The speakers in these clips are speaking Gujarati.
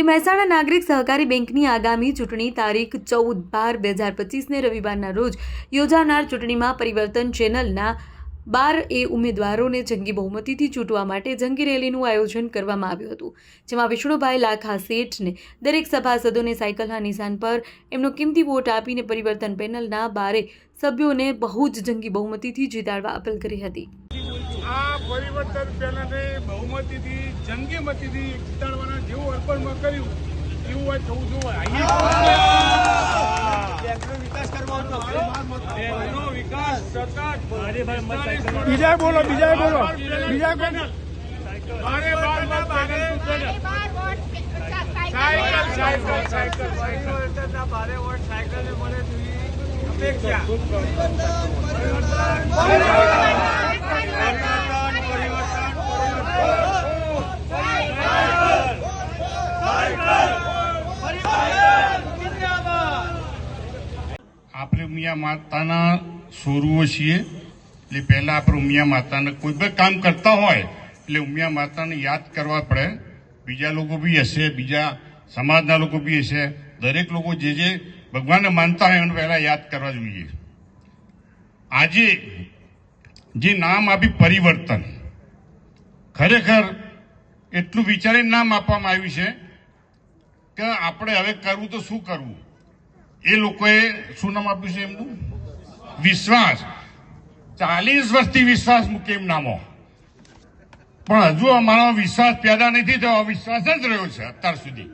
ધી મહેસાણા નાગરિક સહકારી બેંકની આગામી ચૂંટણી તારીખ ચૌદ બાર બે હજાર પચીસને રવિવારના રોજ યોજાનાર ચૂંટણીમાં પરિવર્તન ચેનલના બાર એ ઉમેદવારોને જંગી બહુમતીથી ચૂંટવા માટે જંગી રેલીનું આયોજન કરવામાં આવ્યું હતું, જેમાં વિષ્ણુભાઈ લાખા શેઠને દરેક સભાસદોને સાયકલના નિશાન પર એમનો કિંમતી વોટ આપીને પરિવર્તન પેનલના બારે સભ્યોને બહુ જ જંગી બહુમતીથી જીતાડવા અપીલ કરી હતી. આ પરિવર્તન પેનલે બહુમતીથી, જંગી મતીથી જીતાડવાના અર્પણમાં કર્યું. એવું હોય થવું જોઈએ બેંકનો વિકાસ કરવો હતો બેંકનો વિકાસ. સતત બીજા બોલો બીજા બોલો. બીજા. સાયકલ સાયકલ સાયકલ સાયકલ પરિવર્તનના ભારે વોટ સાયકલને મળે તેવી અપેક્ષા આપણે ઉમિયા માતાના સોરુઓ છીએ. એટલે પહેલા આપણે ઉમિયા માતાને કોઈ પણ કામ કરતા હોય, એટલે ઉમિયા માતાને યાદ કરવા પડે. બીજા લોકો બી હશે, બીજા સમાજના લોકો બી હશે. દરેક લોકો જે જે ભગવાનને માનતા હોય એને પહેલાં યાદ કરવા જોઈએ. આજે જે નામ આપી પરિવર્તન, ખરેખર એટલું વિચારીને નામ આપવામાં આવ્યું છે કે આપણે હવે કરવું તો શું કરવું? એ લોકોએ શું નામ આપ્યું છે એમનું? વિશ્વાસ. ચાલીસ વર્ષથી વિશ્વાસ મૂકે એમ નામો. પણ હજુ અમારો વિશ્વાસ પેદા નથી થયો વિશ્વાસ જ રહ્યો છે અત્યાર સુધી.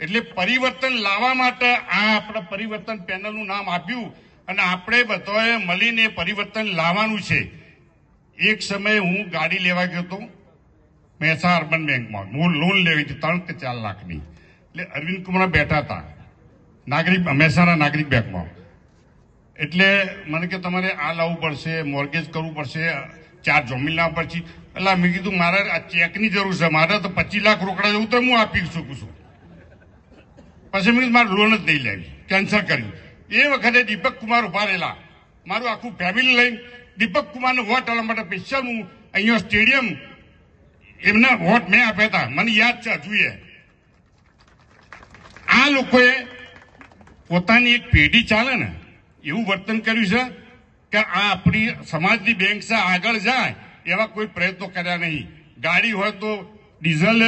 એટલે પરિવર્તન લાવવા માટે આ આપણે પરિવર્તન પેનલનું નામ આપ્યું અને આપણે બધાએ મળીને પરિવર્તન લાવવાનું છે. એક સમયે હું ગાડી લેવા ગયો હતો મહેસા અર્બન બેંકમાં. હું લોન લેવી હતી ત્રણ કે ચાર લાખની. એટલે અરવિંદ કુમાર બેઠા હતા. નાગરિક મહેસાણા નાગરિક બેંકમાં. એટલે મને કે તમારે આ લાવવું પડશે મોર્ગેજ કરવું પડશે, ચાર જમીન લાવવા પડશે. એટલે મેં કીધું મારે આ ચેકની જરૂર છે. મારે તો પચીસ લાખ રોકડા જવું તો હું આપી શકું છું. પછી મેં મારે લોન જ નહીં લેવી. કેન્સલ કર્યું. એ વખતે દીપક કુમાર ઊભા રહેલા. મારું આખું ફેમિલી લઈને દીપક કુમારને વોટ આપવા માટે સ્પેશિયલ હું અહીંયા સ્ટેડિયમ એમના વોટ મેં આપ્યા હતા. મને યાદ છે હજુ આ લોકોએ પોતાની એક પેઢી ચાલે ને, એવું વર્તન કર્યું છે કે આ આપણી સમાજની બેંક છે, આગળ જાય એવા કોઈ પ્રયત્નો કર્યા નહીં. ગાડી હોય તો ડીઝલ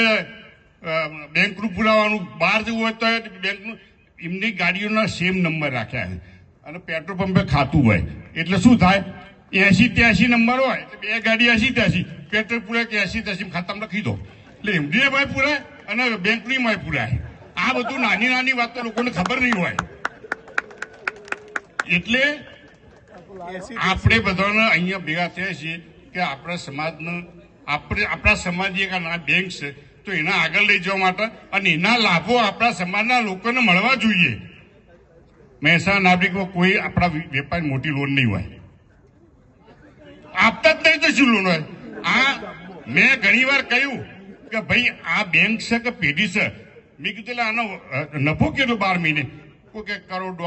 બેંકનું પુરાવાનું, બહાર જવું હોય તો બેંકનું, એમની ગાડીઓના સેમ નંબર રાખ્યા છે. અને પેટ્રોલ પંપે ખાતું હોય. એટલે શું થાય? એસી ત્યાસી નંબર હોય, એટલે બે ગાડી એસી ત્યાસી પેટ્રોલ પુરાય કે એસી ત્યાસી ખાતામાં લખી દો. એટલે એમડીએ માં પુરાય અને બેંકની માં પુરાય. આ બધું નાની નાની વાતો લોકોને ખબર નહીં હોય. એટલે આપણે બધાને અહીંયા ભેગા થયા છીએ કે આપણા સમાજના આપણે આપણા સમાજ એક બેંક છે, તો એના આગળ લઈ જવા માટે અને એના લાભો આપણા સમાજના લોકોને મળવા જોઈએ. મહેસાણા નાગરિકમાં કોઈ આપણા વેપારી મોટી લોન નહીં હોય. આપતા જ નહીં તો શું લોન હોય? આ મેં ઘણી વાર કહ્યું કે ભાઈ, આ બેંક છે કે પેઢી છે? મેં કીધું આનો નફો કેટલો બાર મહિને? કોઈ કે કરોડ